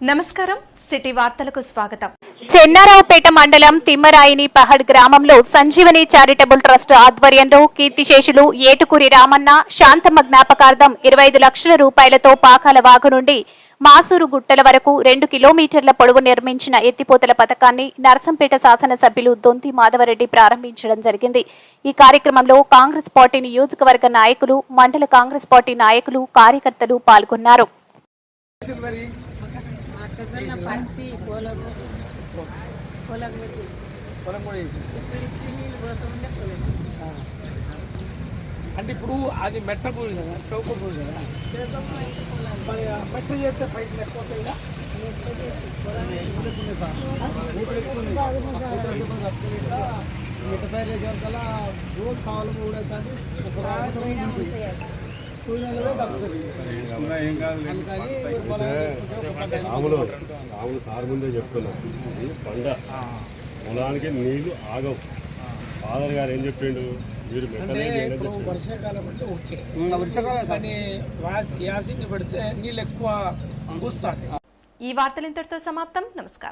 నమస్కారం సిటీ వార్తలకు స్వాగతం. చెన్నారావుపేట మండలం తిమ్మరాయిని పహడ్ గ్రామంలో సంజీవని చారిటబుల్ ట్రస్ట్ ఆధ్వర్యంలో కీర్తిశేషులు ఏటుకూరి రామన్న శాంతమ్మ జ్ఞాపకార్థం ఇరవై ఐదు లక్షల రూపాయలతో పాకాల వాగు నుండి మాసూరు గుట్టల వరకు రెండు కిలోమీటర్ల పొడవు నిర్మించిన ఎత్తిపోతల పథకాన్ని నరసంపేట శాసనసభ్యులు దొంతి మాధవరెడ్డి ప్రారంభించడం జరిగింది. ఈ కార్యక్రమంలో కాంగ్రెస్ పార్టీ నియోజకవర్గ నాయకులు మండల కాంగ్రెస్ పార్టీ నాయకులు కార్యకర్తలు పాల్గొన్నారు. పంపి పొలము పొలం పొలం కూడా ఇక్కడికి నీళ్ళు పోతుండే పొలం. అంటే ఇప్పుడు అది మెట్ట భూమి కదా చౌక భూమి కదా? మరి మెట్ట చేస్తే పైసలు ఎక్కువ పైరు వేసేవరకల్లా రోజు కావాలి కూడా అవుతుంది. రాములు రాములు సార్ ముందే చెప్తున్నాం. పంట పొలానికి నీళ్ళు ఆగవు. ఫాదర్ గారు ఏం చెప్పిండు? మీరు వర్షాకాలం అంటే ఓకే. కానీ పెడితే నీళ్ళు ఎక్కువ పూస్తాయి. ఈ వార్తలు ఇంతటితో సమాప్తం. నమస్కారం.